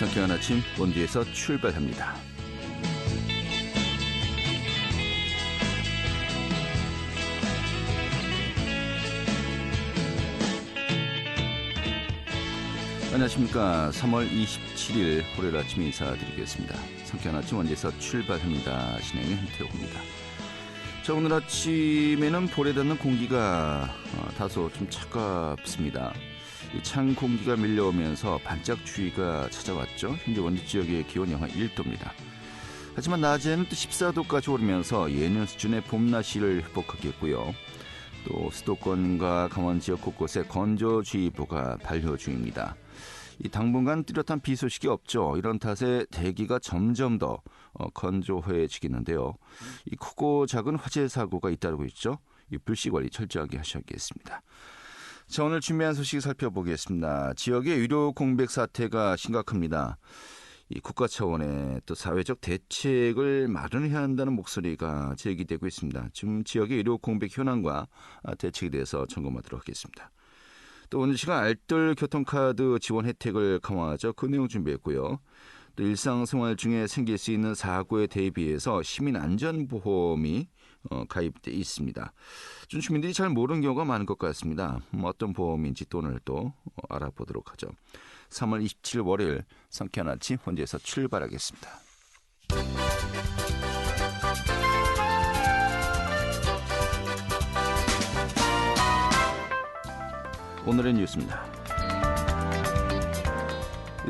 성격한 아침 본주에서 출발합니다. 안녕하십니까. 3월 27일 월요일 아침 인사드리겠습니다. 성격한 아침 원주에서 출발합니다. 진행의 현태호입니다. 자, 오늘 아침에는 볼에 닿는 공기가 어, 다소 좀 차갑습니다. 찬 공기가 밀려오면서 반짝 추위가 찾아왔죠. 현재 원주 지역의 기온 영하 1도입니다. 하지만 낮에는 또 14도까지 오르면서 예년 수준의 봄 날씨를 회복하겠고요. 또 수도권과 강원 지역 곳곳에 건조주의보가 발효 중입니다. 이 당분간 뚜렷한 비 소식이 없죠. 이런 탓에 대기가 점점 더 어, 건조해지겠는데요. 이 크고 작은 화재 사고가 잇따르고 있죠. 이 불씨 관리 철저하게 하셔야겠습니다. 자, 오늘 준비한 소식 살펴보겠습니다. 지역의 의료 공백 사태가 심각합니다. 이 국가 차원의 또 사회적 대책을 마련해야 한다는 목소리가 제기되고 있습니다. 지금 지역의 의료 공백 현황과 대책에 대해서 점검하도록 하겠습니다. 또 오늘 시간 알뜰 교통카드 지원 혜택을 강화하죠. 그 내용 준비했고요. 또 일상생활 중에 생길 수 있는 사고에 대비해서 시민안전보험이 어, 가입돼 있습니다. 좀 주민들이 잘 모르는 경우가 많은 것 같습니다. 음, 어떤 보험인지 또 오늘 또 어, 알아보도록 하죠. 3월 27일 월요일 성쾌한 아침 현재에서 출발하겠습니다. 오늘의 뉴스입니다.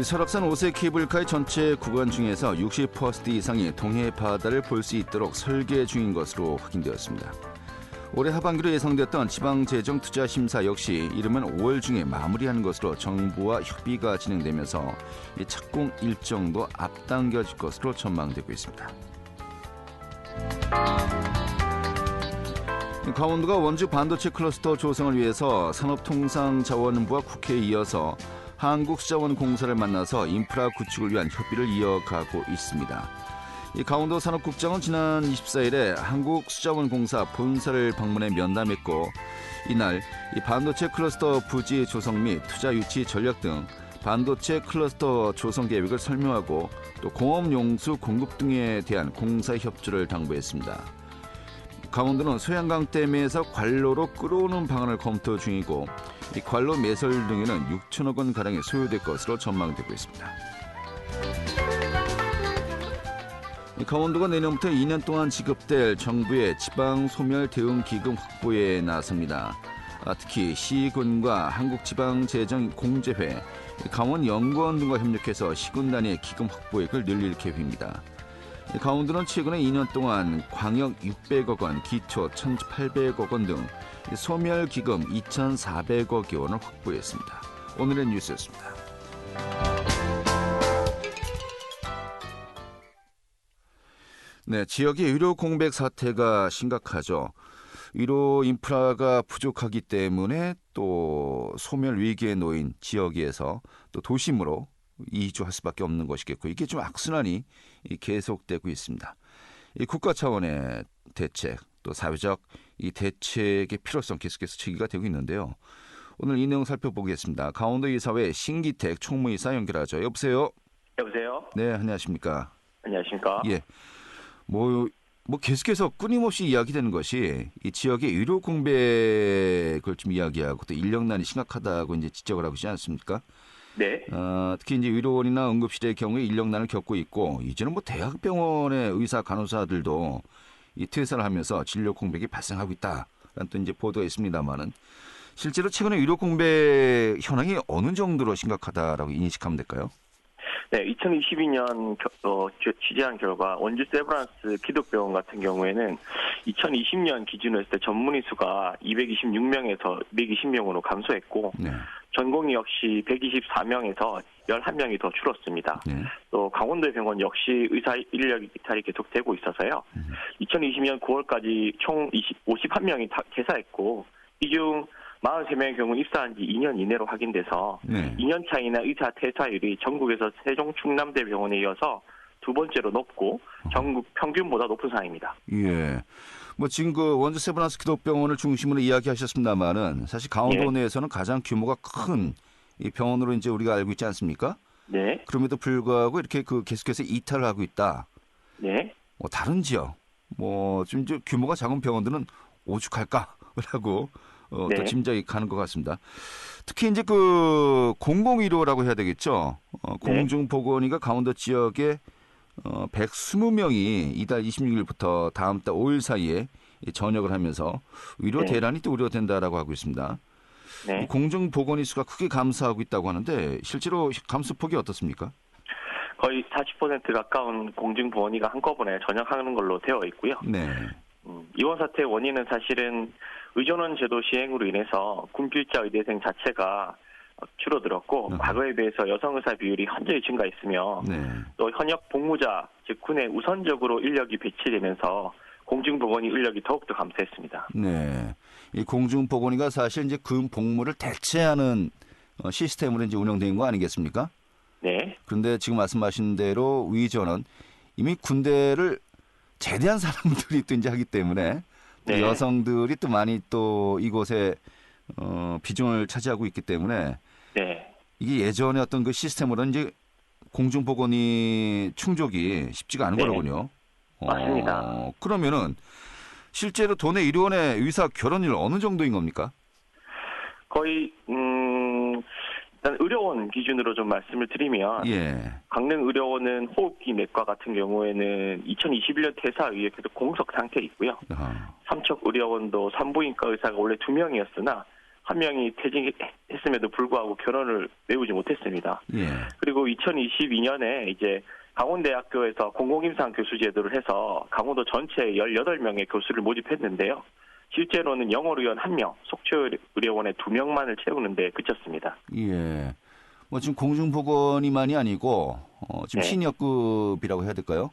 설악산 오세 케이블카의 전체 구간 중에서 60% 이상이 동해 바다를 볼 수 있도록 설계 중인 것으로 확인되었습니다. 올해 하반기로 예상됐던 지방재정투자심사 역시 이르면 5월 중에 마무리하는 것으로 정부와 협의가 진행되면서 착공 일정도 앞당겨질 것으로 전망되고 있습니다. 강원도가 원주 반도체 클러스터 조성을 위해서 산업통상자원부와 국회에 이어서 한국수자원공사를 만나서 인프라 구축을 위한 협의를 이어가고 있습니다. 이 강원도 산업국장은 지난 24일에 한국수자원공사 본사를 방문해 면담했고 이날 이 반도체 클러스터 부지 조성 및 투자 유치 전략 등 반도체 클러스터 조성 계획을 설명하고 또 공업 용수 공급 등에 대한 공사 협조를 당부했습니다. 강원도는 소양강 댐에서 관로로 끌어오는 방안을 검토 중이고 이 관로 매설 등에는 6천억 원 가량이 소요될 것으로 전망되고 있습니다. 강원도가 내년부터 2년 동안 지급될 정부의 지방 소멸 대응 기금 확보에 나섭니다. 아, 특히 시군과 한국지방재정공제회, 강원연구원 등과 협력해서 시군 단위의 기금 확보액을 늘릴 계획입니다. 강원도는 최근에 2년 동안 광역 600억 원, 기초 1,800억 원 등 소멸 기금 2,400억 원을 확보했습니다. 오늘의 뉴스였습니다. 네, 지역의 의료 공백 사태가 심각하죠. 의료 인프라가 부족하기 때문에 또 소멸 위기에 놓인 지역에서 또 도심으로 이주할 수밖에 없는 것이겠고 이게 좀 악순환이 계속되고 있습니다. 이 국가 차원의 대책 또 사회적 이 대책의 필요성 계속해서 제기가 되고 있는데요. 오늘 이 내용 살펴보겠습니다. 강원도 이사회 신기택 총무이사 연결하죠. 여보세요. 여보세요. 네, 안녕하십니까. 안녕하십니까. 예. 뭐, 뭐 계속해서 끊임없이 이야기되는 것이 이 지역의 의료 공백을 좀 이야기하고 또 인력난이 심각하다고 이제 지적을 하고 있지 않습니까? 네. 어, 특히 이제 의료원이나 응급실의 경우에 인력난을 겪고 있고 이제는 뭐 대학병원의 의사 간호사들도 이 퇴사를 하면서 진료 공백이 발생하고 있다라는 또 이제 보도가 있습니다만은 실제로 최근에 의료 공백 현황이 어느 정도로 심각하다라고 인식하면 될까요? 네, 2022년 어, 취재한 결과 원주 세브란스 기독병원 같은 경우에는 2020년 기준으로 했을 때 전문의 수가 226명에서 220명으로 감소했고 네. 전공의 역시 124명에서 11명이 더 줄었습니다. 네. 또 강원도 병원 역시 의사 인력 이탈이 계속되고 있어서요. 음. 2020년 9월까지 총 20, 51명이 다 퇴사했고 이 중 43명의 경우 입사한 지 2년 이내로 확인돼서 네. 2년 차이나 의사 퇴사율이 전국에서 세종 충남대 병원에 이어서 두 번째로 높고 전국 평균보다 높은 상황입니다. 예. 뭐 지금 그 원주 세브란스 기독병원을 중심으로 이야기하셨습니다만은 사실 강원도 예. 내에서는 가장 규모가 큰 이 병원으로 이제 우리가 알고 있지 않습니까? 네, 그럼에도 불구하고 이렇게 그 계속해서 이탈을 하고 있다. 네, 뭐 다른 지역, 뭐좀 이제 규모가 작은 병원들은 오죽할까라고 어, 또 네. 짐작이 가는 것 같습니다. 특히 이제 그 공공의료라고 해야 되겠죠. 어, 네. 공중보건의가 강원도 지역에 어, 120명이 이달 26일부터 다음 달 5일 사이에 이 전역을 하면서 의료 네. 대란이 또 우려된다라고 하고 있습니다. 네. 공중보건의 수가 크게 감소하고 있다고 하는데 실제로 감소폭이 어떻습니까? 거의 40% 가까운 공중보건의가 한꺼번에 전역하는 걸로 되어 있고요. 네. 음, 이번 사태의 원인은 사실은 의전원 제도 시행으로 인해서 군필자 의대생 자체가 어, 줄어들었고 어허. 과거에 비해서 여성 의사 비율이 현저히 증가했으며 네. 또 현역 복무자 즉 군에 우선적으로 인력이 배치되면서 공중보건의 인력이 더욱더 감소했습니다. 네. 이 공중보건의가 사실 이제 군 복무를 대체하는 어, 시스템으로 이제 운영된 거 아니겠습니까? 네, 그런데 지금 말씀하신 대로 위전은 이미 군대를 제대한 사람들이 또 이제 하기 때문에 또 네. 여성들이 또 많이 또 이곳에 어, 비중을 차지하고 있기 때문에 네, 이게 예전에 어떤 그 시스템으로 이제 공중보건이 충족이 쉽지가 않은 네. 거로군요. 맞습니다. 어, 그러면은 실제로 도내 의료원의 의사 결혼율 어느 정도인 겁니까? 거의 음, 일단 의료원 기준으로 좀 말씀을 드리면 예. 강릉 의료원은 호흡기 내과 같은 경우에는 2021년 퇴사 이후에 계속 공석 상태에 있고요. 아, 삼척 의료원도 산부인과 의사가 원래 두 명이었으나 한 명이 퇴직했음에도 불구하고 결혼을 메우지 못했습니다. 예. 그리고 2022년에 이제 강원대학교에서 공공임상 교수 제도를 해서 강원도 전체 18명의 교수를 모집했는데요. 실제로는 영어의원 1명, 속초 의료원에 2명만을 채우는데 그쳤습니다. 예. 뭐 지금 공중보건이만이 아니고 어, 지금 네. 시니어급이라고 해야 될까요?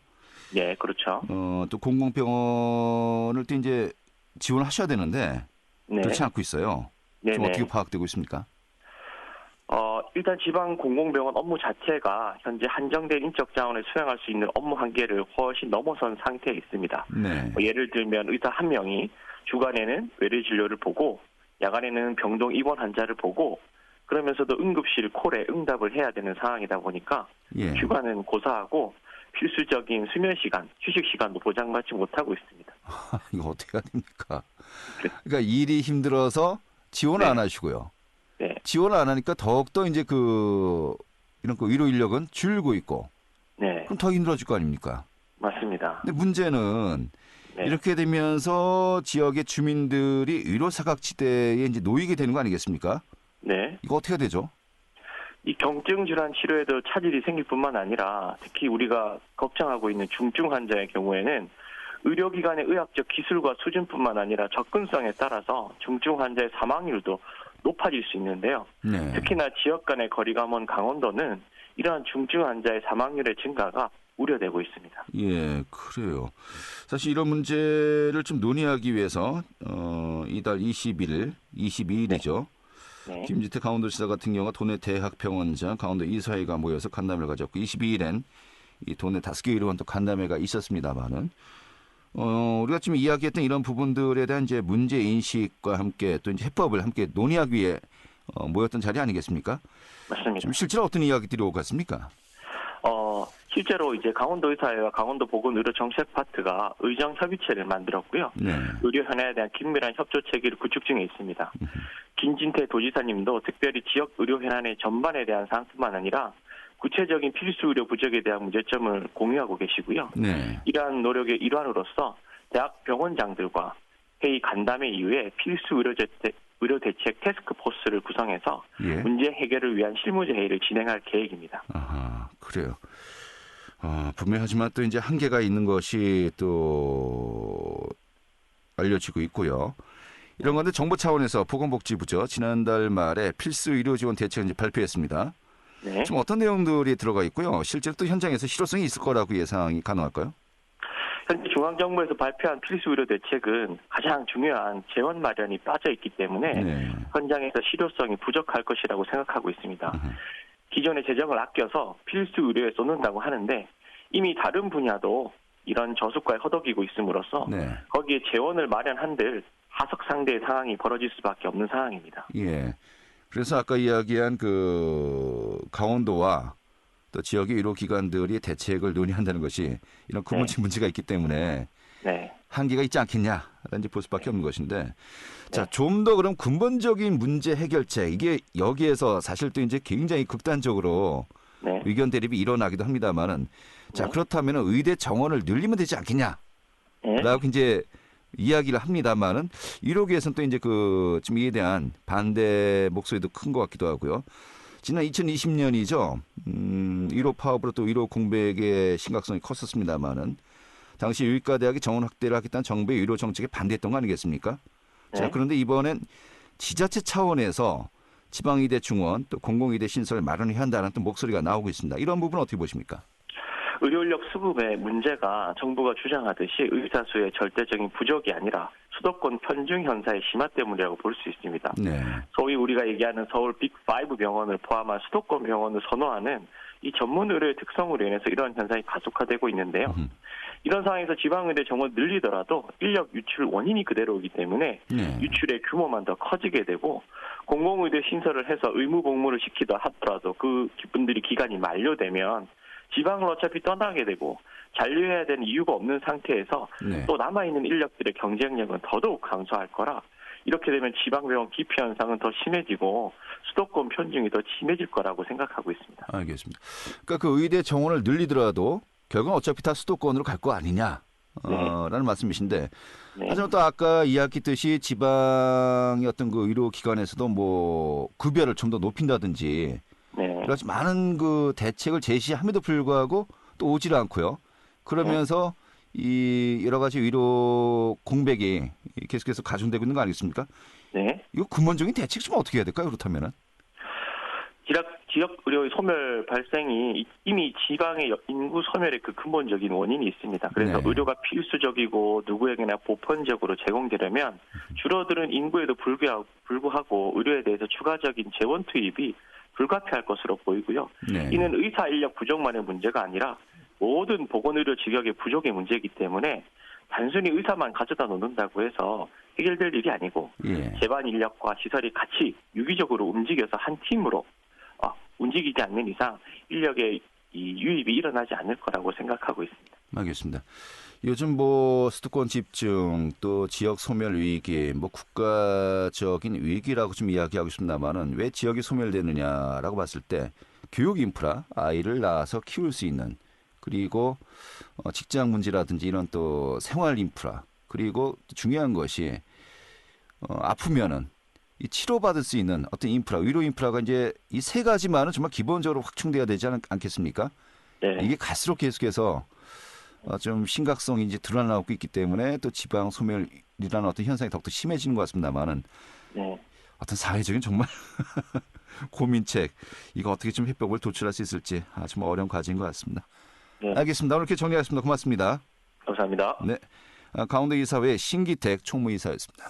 네, 그렇죠. 어, 또 공공병원을 또 이제 지원하셔야 되는데 네. 그렇지 않고 있어요. 네, 좀 네. 어떻게 파악되고 있습니까? 어, 일단 지방 공공병원 업무 자체가 현재 한정된 인적 자원을 수행할 수 있는 업무 한계를 훨씬 넘어선 상태에 있습니다. 네. 뭐 예를 들면 의사 한 명이 주간에는 외래 진료를 보고 야간에는 병동 입원 환자를 보고 그러면서도 응급실 콜에 응답을 해야 되는 상황이다 보니까 예. 휴가는 고사하고 필수적인 수면 시간, 휴식 시간도 보장받지 못하고 있습니다. 이거 어떻게 해야 됩니까? 네. 그러니까 일이 힘들어서 지원을 네. 안 하시고요. 네, 지원을 안 하니까 더욱더 이제 그 이런 그 의료 인력은 줄고 있고 네, 그럼 더 힘들어질 거 아닙니까? 맞습니다. 근데 문제는 네. 이렇게 되면서 지역의 주민들이 의료 사각지대에 이제 놓이게 되는 거 아니겠습니까? 네. 이거 어떻게 되죠? 이 경증 질환 치료에도 차질이 생길 뿐만 아니라 특히 우리가 걱정하고 있는 중증 환자의 경우에는 의료기관의 의학적 기술과 수준뿐만 아니라 접근성에 따라서 중증 환자의 사망률도 높아질 수 있는데요. 네. 특히나 지역 간의 거리가 먼 강원도는 이러한 중증 환자의 사망률의 증가가 우려되고 있습니다. 예, 그래요. 사실 이런 문제를 좀 논의하기 위해서 어, 이달 21일, 22일이죠. 네. 김지태 강원도지사 같은 경우가 도내 대학병원장, 강원도 이사회가 모여서 간담회를 가졌고 22일엔 이 도내 다섯 개 의료원 또 간담회가 있었습니다만은 어, 우리가 지금 이야기했던 이런 부분들에 대한 이제 문제 인식과 함께 또 이제 해법을 함께 논의하기 위해 어, 모였던 자리 아니겠습니까? 맞습니다. 지금 실제로 어떤 이야기들이 오고 갔습니까? 어, 실제로 이제 강원도 의사회와 강원도 보건의료정책 파트가 의정 협의체를 만들었고요. 네. 의료 현안에 대한 긴밀한 협조 체계를 구축 중에 있습니다. 김진태 도지사님도 특별히 지역 의료 현안의 전반에 대한 사항뿐만 아니라 구체적인 필수 의료 부족에 대한 문제점을 공유하고 계시고요. 네. 이러한 노력의 일환으로서 대학 병원장들과 회의 간담회 이후에 필수 의료 대책, 의료 대책 테스크 포스를 구성해서 예. 문제 해결을 위한 실무제 회의를 진행할 계획입니다. 아하, 그래요. 어, 분명하지만 또 이제 한계가 있는 것이 또 알려지고 있고요. 이런 건데 정부 차원에서 보건복지부죠. 지난달 말에 필수 의료 지원 대책을 이제 발표했습니다. 네. 지금 어떤 내용들이 들어가 있고요. 실제로 또 현장에서 실효성이 있을 거라고 예상이 가능할까요? 현재 중앙정부에서 발표한 필수 의료 대책은 가장 중요한 재원 마련이 빠져 있기 때문에 네. 현장에서 실효성이 부족할 것이라고 생각하고 있습니다. 음흠. 기존의 재정을 아껴서 필수 의료에 쏟는다고 하는데 이미 다른 분야도 이런 저수가에 허덕이고 있음으로써 네. 거기에 재원을 마련한들 하석 상대의 상황이 벌어질 수밖에 없는 상황입니다. 예. 그래서 아까 이야기한 그 강원도와 또 지역의 의료 기관들이 대책을 논의한다는 것이 이런 근본적 문제가 있기 때문에 네. 한계가 있지 않겠냐라는 볼 수밖에 없는 것인데 자 네. 좀더 그럼 근본적인 문제 해결책 이게 여기에서 사실 또 이제 굉장히 극단적으로 네. 의견 대립이 일어나기도 합니다만은 자 네. 그렇다면 의대 정원을 늘리면 되지 않겠냐라고 네. 이제 이야기를 합니다만은 이러기에서는 또 이제 그 지금 이에 대한 반대 목소리도 큰 것 같기도 하고요. 지난 2020년이죠. 음, 1호 파업으로 또 1호 공백의 심각성이 컸었습니다만은 당시 의과대학이 정원 확대를 하겠다는 정부의 의료 정책에 반대했던 거 아니겠습니까? 자, 네. 그런데 이번엔 지자체 차원에서 지방의대 중원 또 공공의대 신설 마련해야 한다는 또 목소리가 나오고 있습니다. 이런 부분 어떻게 보십니까? 의료 인력 수급의 문제가 정부가 주장하듯이 의사 수의 절대적인 부족이 아니라 수도권 편중 현상의 심화 때문이라고 볼 수 있습니다. 네. 소위 우리가 얘기하는 서울 빅5 병원을 포함한 수도권 병원을 선호하는 이 전문 의료의 특성으로 인해서 이러한 현상이 가속화되고 있는데요. 음. 이런 상황에서 지방의대 정원 늘리더라도 인력 유출 원인이 그대로이기 때문에 네. 유출의 규모만 더 커지게 되고 공공의대 신설을 해서 의무 복무를 시키다 하더라도 그 분들이 기간이 만료되면 지방을 어차피 떠나게 되고 잔류해야 되는 이유가 없는 상태에서 네. 또 남아있는 인력들의 경쟁력은 더더욱 강조할 거라 이렇게 되면 지방병원 기피 현상은 더 심해지고 수도권 편중이 더 심해질 거라고 생각하고 있습니다. 알겠습니다. 그러니까 그 의대 정원을 늘리더라도 결국은 어차피 다 수도권으로 갈 거 아니냐. 어, 라는 말씀이신데 네. 하지만 또 아까 이야기했듯이 지방의 어떤 그 의료 기관에서도 뭐 급여를 좀 더 높인다든지 네. 여러 가지 많은 그 대책을 제시함에도 불구하고 또 오질 않고요. 그러면서 이 여러 가지 의료 공백이 계속해서 가중되고 있는 거 아니겠습니까? 네. 이거 근본적인 대책 좀 어떻게 해야 될까요? 그렇다면은 지역, 지역 의료의 소멸 발생이 이미 지방의 인구 소멸의 그 근본적인 원인이 있습니다. 그래서 네. 의료가 필수적이고 누구에게나 보편적으로 제공되려면 줄어드는 인구에도 불구하고, 의료에 대해서 추가적인 재원 투입이 불가피할 것으로 보이고요. 네. 이는 의사 인력 부족만의 문제가 아니라 모든 보건의료 직역의 부족의 문제이기 때문에 단순히 의사만 가져다 놓는다고 해서 해결될 일이 아니고 예. 제반 인력과 시설이 같이 유기적으로 움직여서 한 팀으로 어, 움직이지 않는 이상 인력의 이 유입이 일어나지 않을 거라고 생각하고 있습니다. 알겠습니다. 요즘 뭐 수도권 집중 또 지역 소멸 위기 뭐 국가적인 위기라고 좀 이야기하고 싶습니다만은 왜 지역이 소멸되느냐라고 봤을 때 교육 인프라 아이를 낳아서 키울 수 있는 그리고 어, 직장 문제라든지 이런 또 생활 인프라 그리고 또 중요한 것이 어, 아프면은 이 치료받을 수 있는 어떤 인프라 의료 인프라가 이제 이 세 가지만은 정말 기본적으로 확충돼야 되지 않, 않겠습니까? 네, 이게 갈수록 계속해서 어, 좀 심각성이 이제 드러나고 있기 때문에 또 지방 소멸이라는 어떤 현상이 더욱더 심해지는 것 같습니다만은 네, 어떤 사회적인 정말 고민책 이거 어떻게 좀 해법을 도출할 수 있을지 아, 좀 어려운 과제인 것 같습니다. 네. 알겠습니다. 오늘 이렇게 정리하겠습니다. 고맙습니다. 감사합니다. 네, 아, 강원도 이사회 신기택 총무이사였습니다.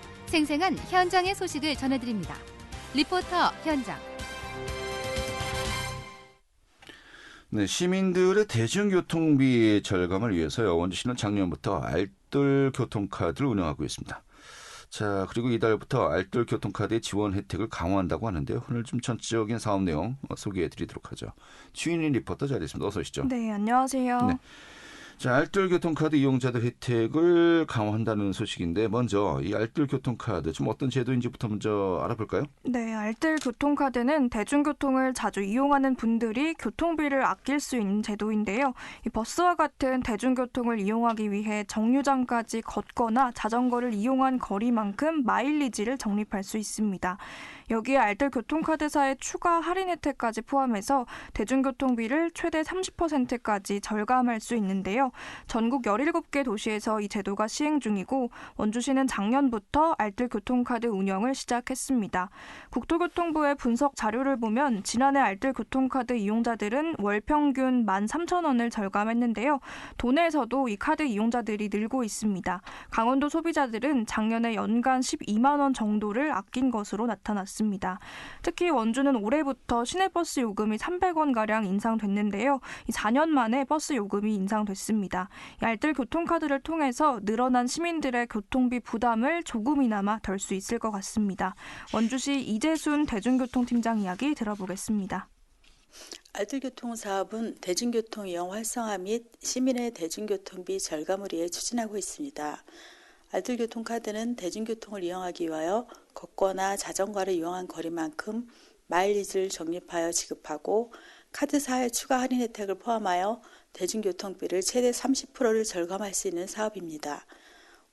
생생한 현장의 소식을 전해드립니다. 리포터 현장. 네, 시민들의 대중교통비 절감을 위해서요. 원주시는 작년부터 알뜰 교통카드를 운영하고 있습니다. 자, 그리고 이달부터 알뜰 교통카드의 지원 혜택을 강화한다고 하는데요. 오늘 좀 전체적인 사업 내용 소개해 드리도록 하죠. 주인인 리포터 자리했습니다. 어서 오시죠. 네, 안녕하세요. 네. 자, 알뜰 교통카드 이용자들 혜택을 강화한다는 소식인데 먼저 이 알뜰 교통카드 좀 어떤 제도인지부터 먼저 알아볼까요? 네, 알뜰 교통카드는 대중교통을 자주 이용하는 분들이 교통비를 아낄 수 있는 제도인데요. 이 버스와 같은 대중교통을 이용하기 위해 정류장까지 걷거나 자전거를 이용한 거리만큼 마일리지를 적립할 수 있습니다. 여기에 알뜰 교통카드사의 추가 할인 혜택까지 포함해서 대중교통비를 최대 30%까지 절감할 수 있는데요. 전국 17개 도시에서 이 제도가 시행 중이고 원주시는 작년부터 알뜰 교통카드 운영을 시작했습니다. 국토교통부의 분석 자료를 보면 지난해 알뜰 교통카드 이용자들은 월 평균 13,000원을 절감했는데요. 도내에서도 이 카드 이용자들이 늘고 있습니다. 강원도 소비자들은 작년에 연간 12만 원 정도를 아낀 것으로 나타났습니다. 특히 원주는 올해부터 시내버스 요금이 300원 가량 인상됐는데요. 4년 만에 버스 요금이 인상됐습니다. 이 알뜰 교통카드를 통해서 늘어난 시민들의 교통비 부담을 조금이나마 덜 수 있을 것 같습니다. 원주시 이재순 대중교통팀장 이야기 들어보겠습니다. 알뜰교통 사업은 대중교통 이용 활성화 및 시민의 대중교통비 절감을 위해 추진하고 있습니다. 알뜰교통카드는 대중교통을 이용하기 위하여 걷거나 자전거를 이용한 거리만큼 마일리지를 적립하여 지급하고 카드사의 추가 할인 혜택을 포함하여 대중교통비를 최대 30%를 절감할 수 있는 사업입니다.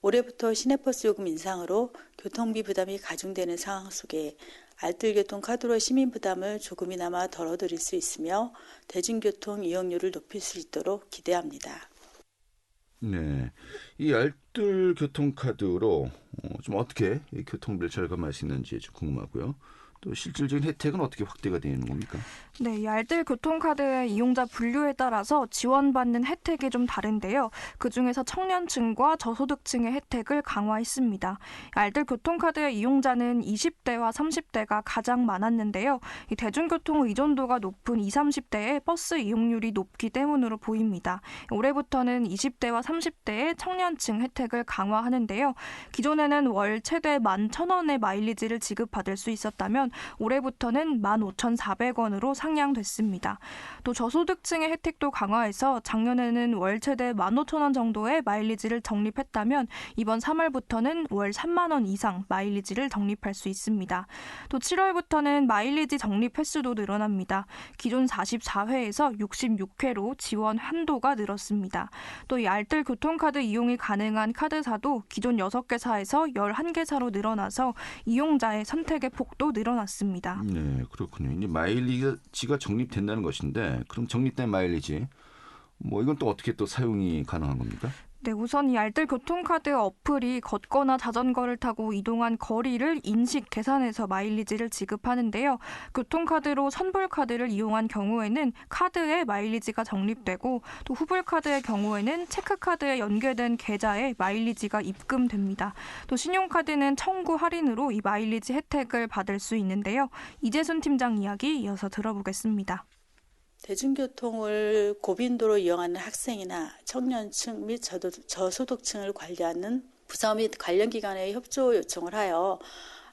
올해부터 시내버스 요금 인상으로 교통비 부담이 가중되는 상황 속에 알뜰교통 카드로 시민 부담을 조금이나마 덜어드릴 수 있으며 대중교통 이용률을 높일 수 있도록 기대합니다. 네, 이 알뜰 교통카드로 어, 좀 어떻게 이 교통비를 절감할 수 있는지 좀 궁금하고요. 또 실질적인 혜택은 어떻게 확대가 되는 겁니까? 네, 이 알뜰 교통카드의 이용자 분류에 따라서 지원받는 혜택이 좀 다른데요. 그 중에서 청년층과 저소득층의 혜택을 강화했습니다. 알뜰 교통카드의 이용자는 20대와 30대가 가장 많았는데요. 이 대중교통 의존도가 높은 20, 30대의 버스 이용률이 높기 때문으로 보입니다. 올해부터는 20대와 30대의 청년층 혜택을 강화하는데요. 기존에는 월 최대 11,000원의 마일리지를 지급받을 수 있었다면 올해부터는 15,400원으로 상향됐습니다. 또 저소득층의 혜택도 강화해서 작년에는 월 최대 15,000원 정도의 마일리지를 적립했다면 이번 3월부터는 월 3만 원 이상 마일리지를 적립할 수 있습니다. 또 7월부터는 마일리지 적립 횟수도 늘어납니다. 기존 44회에서 66회로 지원 한도가 늘었습니다. 또 이 알뜰 교통카드 이용이 가능한 카드사도 기존 6개사에서 11개사로 늘어나서 이용자의 선택의 폭도 늘어났습니다. 네, 그렇군요. 이제 마일리지가 적립된다는 것인데 그럼 적립된 마일리지 뭐 이건 또 어떻게 또 사용이 가능한 겁니까? 네, 우선 이 알뜰 교통카드 어플이 걷거나 자전거를 타고 이동한 거리를 인식 계산해서 마일리지를 지급하는데요. 교통카드로 선불카드를 이용한 경우에는 카드에 마일리지가 적립되고 또 후불카드의 경우에는 체크카드에 연계된 계좌에 마일리지가 입금됩니다. 또 신용카드는 청구 할인으로 이 마일리지 혜택을 받을 수 있는데요. 이재순 팀장 이야기 이어서 들어보겠습니다. 대중교통을 고빈도로 이용하는 학생이나 청년층 및 저소득층을 관리하는 부서 및 관련 기관의 협조 요청을 하여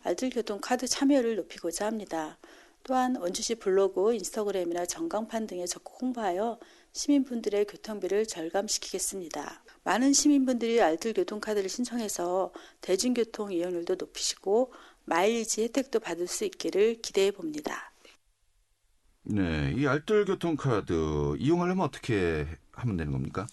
알뜰교통 카드 참여를 높이고자 합니다. 또한 원주시 블로그, 인스타그램이나 전광판 등에 적극 홍보하여 시민분들의 교통비를 절감시키겠습니다. 많은 시민분들이 알뜰교통카드를 신청해서 대중교통 이용률도 높이시고 마일리지 혜택도 받을 수 있기를 기대해 봅니다. 네, 이 알뜰 교통카드 이용하려면 어떻게 하면 되는 겁니까?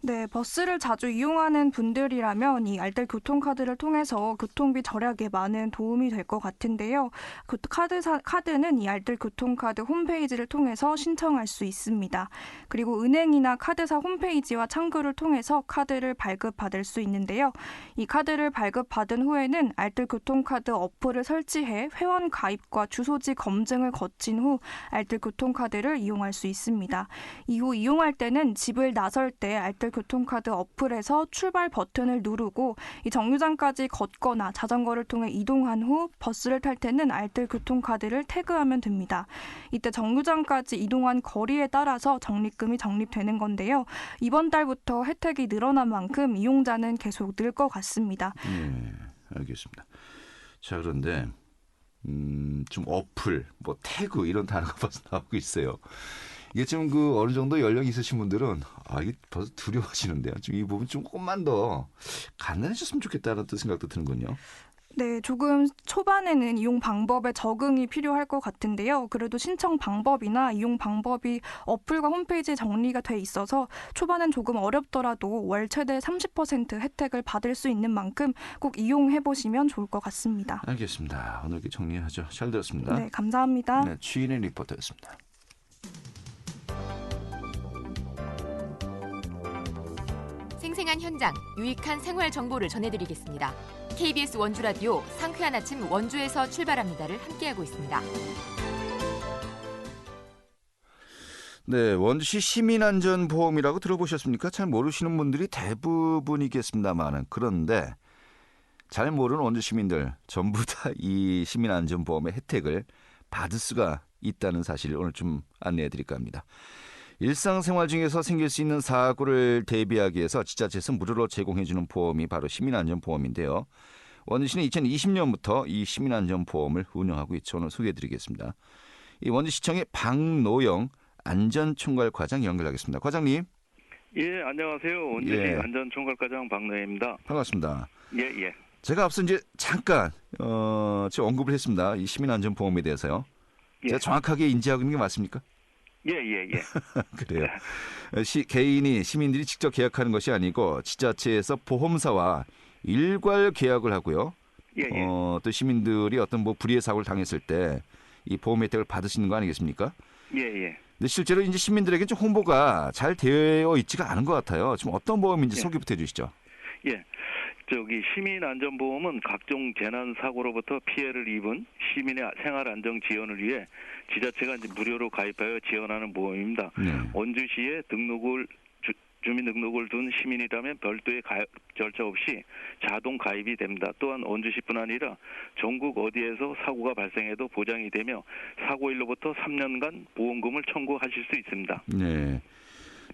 네, 버스를 자주 이용하는 분들이라면 이 알뜰 교통카드를 통해서 교통비 절약에 많은 도움이 될 것 같은데요. 그 카드 사, 카드는 이 알뜰 교통카드 홈페이지를 통해서 신청할 수 있습니다. 그리고 은행이나 카드사 홈페이지와 창구를 통해서 카드를 발급받을 수 있는데요. 이 카드를 발급받은 후에는 알뜰 교통카드 어플을 설치해 회원 가입과 주소지 검증을 거친 후 알뜰 교통카드를 이용할 수 있습니다. 이후 이용할 때는 집을 나설 때 알뜰 교통카드 어플에서 출발 버튼을 누르고 이 정류장까지 걷거나 자전거를 통해 이동한 후 버스를 탈 때는 알뜰 교통카드를 태그하면 됩니다. 이때 정류장까지 이동한 거리에 따라서 적립금이 적립되는 건데요. 이번 달부터 혜택이 늘어난 만큼 이용자는 계속 늘 것 같습니다. 네, 알겠습니다. 자, 그런데 음, 좀 어플, 뭐 태그 이런 단어가 벌써 나오고 있어요. 이게 좀 그 어느 정도 연령이 있으신 분들은 아 이게 벌써 두려워지는데요. 좀 이 부분 조금만 더 간단해졌으면 좋겠다는 또 생각도 드는군요. 네, 조금 초반에는 이용 방법에 적응이 필요할 것 같은데요. 그래도 신청 방법이나 이용 방법이 어플과 홈페이지에 정리가 돼 있어서 초반엔 조금 어렵더라도 월 최대 30% 혜택을 받을 수 있는 만큼 꼭 이용해 보시면 좋을 것 같습니다. 알겠습니다. 오늘 이렇게 정리하죠. 잘 들었습니다. 네, 감사합니다. 네, 취인의 리포터였습니다. 생생한 현장, 유익한 생활 정보를 전해드리겠습니다. KBS 원주 라디오 상쾌한 아침 원주에서 출발합니다를 함께하고 있습니다. 네, 원주시 시민안전보험이라고 들어보셨습니까? 잘 모르시는 분들이 대부분이겠습니다만은 그런데 잘 모르는 원주 시민들 전부 다 이 시민안전보험의 혜택을 받을 수가 있다는 사실을 오늘 좀 안내해 드릴까 합니다. 일상생활 중에서 생길 수 있는 사고를 대비하기 위해서 지자체에서 무료로 제공해 주는 보험이 바로 시민안전보험인데요. 원주시는 2020년부터 이 시민안전보험을 운영하고 있죠. 오늘 소개해 드리겠습니다. 이 원주시청의 박노영 안전총괄 과장 연결하겠습니다. 과장님 예, 안녕하세요. 원주시 예. 안전총괄과장 박노혜입니다. 반갑습니다. 예, 예. 제가 앞서 이제 잠깐 어, 제가 언급을 했습니다. 이 시민안전보험에 대해서요. 예. 제가 정확하게 인지하고 있는 게 맞습니까? 예, 예, 예. 그래요. 시, 개인이 시민들이 직접 계약하는 것이 아니고 지자체에서 보험사와 일괄 계약을 하고요. 예, 예. 어, 또 시민들이 어떤 뭐 불의의 사고를 당했을 때 이 보험 혜택을 받으시는 거 아니겠습니까? 예, 예. 근데 실제로 이제 시민들에게 좀 홍보가 잘 되어 있지가 않은 것 같아요. 지금 어떤 보험인지 예. 소개부터 해주시죠. 예. 저기 시민 안전보험은 각종 재난 사고로부터 피해를 입은 시민의 생활 안정 지원을 위해 지자체가 이제 무료로 가입하여 지원하는 보험입니다. 네. 원주시에 등록을 주, 주민등록을 둔 시민이라면 별도의 가입 절차 없이 자동 가입이 됩니다. 또한 원주시뿐 아니라 전국 어디에서 사고가 발생해도 보장이 되며 사고일로부터 3년간 보험금을 청구하실 수 있습니다. 네.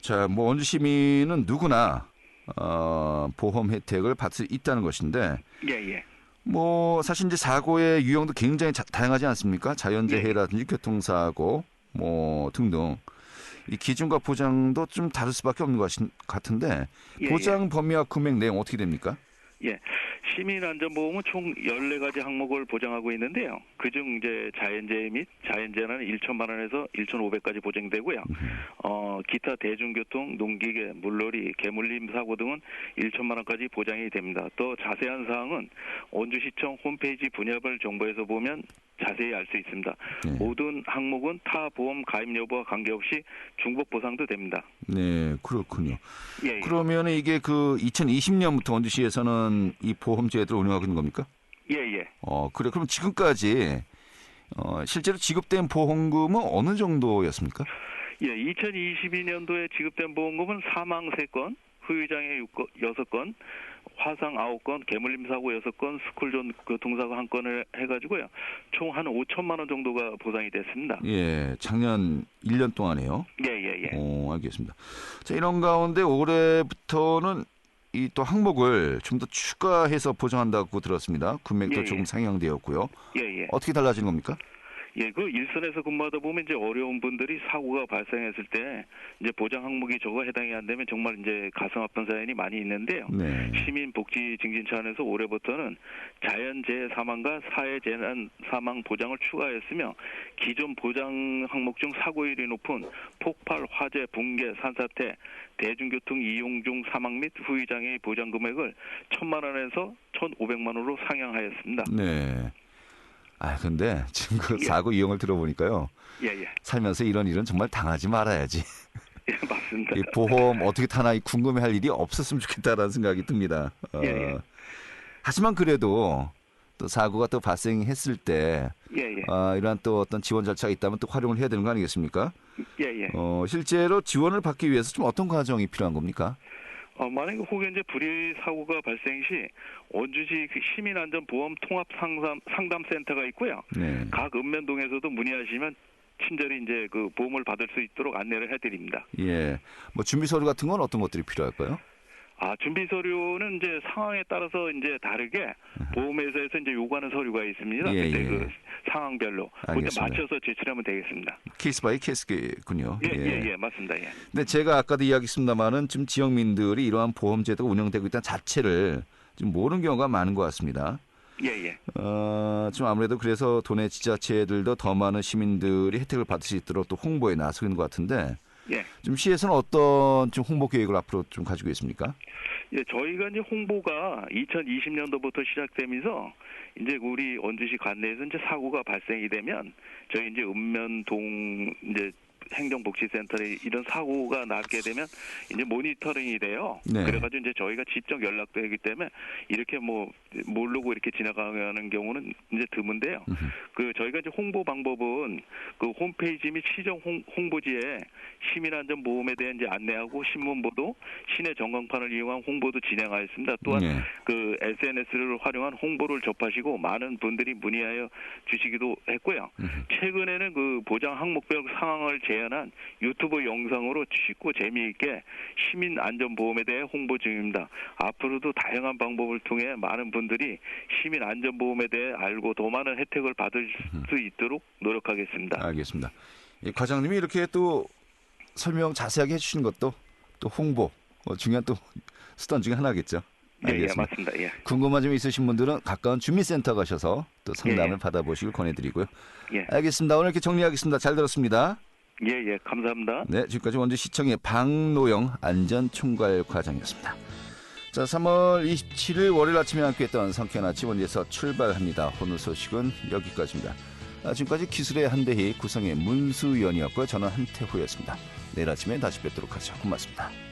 자, 뭐 원주 시민은 누구나 어, 보험 혜택을 받을 수 있다는 것인데 예, 예. 뭐 사실 이제 사고의 유형도 굉장히 자- 다양하지 않습니까? 예. 자연재해라든지 교통사고 뭐 등등 이 기준과 보장도 좀 다를 수밖에 없는 것 같- 같은데 예, 보장 범위와 금액 내용 어떻게 됩니까? 예. 시민안전보험은 총 14가지 항목을 보장하고 있는데요. 그중 이제 자연재해 및 자연재해는 1천만 원에서 1,500까지 보장되고요. 어, 기타 대중교통, 농기계, 물놀이, 개물림 사고 등은 1천만 원까지 보장이 됩니다. 또 자세한 사항은 원주시청 홈페이지 분야별 정보에서 보면 자세히 알 수 있습니다. 네. 모든 항목은 타 보험 가입 여부와 관계없이 중복 보상도 됩니다. 네, 그렇군요. 예, 예. 그러면 이게 그 2020년부터 원주시에서는 이 보험 제도를 운영하고 있는 겁니까? 예, 예. 어, 그래. 그럼 지금까지 어, 실제로 지급된 보험금은 어느 정도였습니까? 예, 2022년도에 지급된 보험금은 사망 3건, 후유장애 6건, 화상 9건, 개물림 사고 6건, 스쿨존 교통사고 1건을 해가지고요. 총 한 5천만 원 정도가 보상이 됐습니다. 예, 작년 1년 동안에요. 예, 예, 예. 어, 알겠습니다. 자, 이런 가운데 올해부터는 이 또 항목을 좀 더 추가해서 보장한다고 들었습니다. 금액도 예, 예. 조금 상향되었고요. 예, 예. 어떻게 달라지는 겁니까? 예, 그 일선에서 근무하다 보면 이제 어려운 분들이 사고가 발생했을 때 이제 보장 항목이 저거 해당이 안 되면 정말 이제 가슴 아픈 사연이 많이 있는데요. 네. 시민 복지 증진 차원에서 올해부터는 자연재해 사망과 사회재난 사망 보장을 추가했으며 기존 보장 항목 중 사고율이 높은 폭발, 화재, 붕괴, 산사태, 대중교통 이용 중 사망 및 후유장애 보장 금액을 천만 원에서 천오백만 원으로 상향하였습니다. 네. 아, 근데 지금 그 예. 사고 이용을 들어보니까요. 예, 예. 살면서 이런 일은 정말 당하지 말아야지. 예, 맞습니다. 이 보험 어떻게 타나 이 궁금해할 일이 없었으면 좋겠다라는 생각이 듭니다. 어, 예, 예. 하지만 그래도 또 사고가 또 발생했을 때 예, 예. 아, 이러한 또 어떤 지원 절차가 있다면 또 활용을 해야 되는 거 아니겠습니까? 예, 예. 어, 실제로 지원을 받기 위해서 좀 어떤 과정이 필요한 겁니까? 어, 만약에 혹여 이제 불의 사고가 발생 시 원주시 그 시민안전보험 통합 상담 상담센터가 있고요. 네. 각 읍면동에서도 문의하시면 친절히 이제 그 보험을 받을 수 있도록 안내를 해드립니다. 예. 뭐 준비 서류 같은 건 어떤 것들이 필요할까요? 아 준비 서류는 이제 상황에 따라서 이제 다르게 보험회사에서 이제 요구하는 서류가 있습니다. 예, 그때 예. 그 상황별로 그때. 맞춰서 제출하면 되겠습니다. 케이스 바이 케이스군요. 예, 예, 예, 맞습니다. 예. 근데 제가 아까도 이야기했습니다만은 지금 지역민들이 이러한 보험 제도가 운영되고 있다는 자체를 좀 모르는 경우가 많은 것 같습니다. 예, 예. 어, 좀 아무래도 그래서 도내 지자체들도 더 많은 시민들이 혜택을 받을 수 있도록 또 홍보에 나서고 있는 것 같은데 예. 좀 시에서는 어떤 좀 홍보 계획을 앞으로 좀 가지고 있습니까? 예, 저희가 이제 홍보가 2020년도부터 시작되면서 이제 우리 원주시 관내에서 이제 사고가 발생이 되면 저희 이제 읍면동 이제 행정복지센터에 이런 사고가 나게 되면 이제 모니터링이 돼요. 네. 그래가지고 이제 저희가 직접 연락되기 때문에 이렇게 뭐 모르고 이렇게 지나가는 경우는 이제 드문데요. 음흠. 그 저희가 이제 홍보 방법은 그 홈페이지 및 시정 홍, 홍보지에 시민안전보험에 대한 이제 안내하고 신문 보도, 시내 전광판을 이용한 홍보도 진행하였습니다. 또한 네. 그 SNS를 활용한 홍보를 접하시고 많은 분들이 문의하여 주시기도 했고요. 음흠. 최근에는 그 보장 항목별 상황을 제 한한 유튜브 영상으로 쉽고 재미있게 시민 안전보험에 대해 홍보 중입니다. 앞으로도 다양한 방법을 통해 많은 분들이 시민 안전보험에 대해 알고 더 많은 혜택을 받을 수 있도록 노력하겠습니다. 알겠습니다. 이 과장님이 이렇게 또 설명 자세하게 해주시는 것도 또 홍보 어, 중요한 또 수단 중에 하나겠죠. 예, 예, 알겠습니다. 맞습니다. 예. 궁금한 점 있으신 분들은 가까운 주민센터 가셔서 또 상담을 예, 예. 받아보시길 권해드리고요. 예. 알겠습니다. 오늘 이렇게 정리하겠습니다. 잘 들었습니다. 예, 예, 감사합니다. 네, 지금까지 원주시청의 박노영 안전총괄 과장이었습니다. 자, 3월 27일 월요일 아침에 함께했던 성쾌한 아침 원주에서 출발합니다. 오늘 소식은 여기까지입니다. 아, 지금까지 기술의 한대희 구성의 문수연이었고요. 저는 한태호였습니다. 내일 아침에 다시 뵙도록 하죠. 고맙습니다.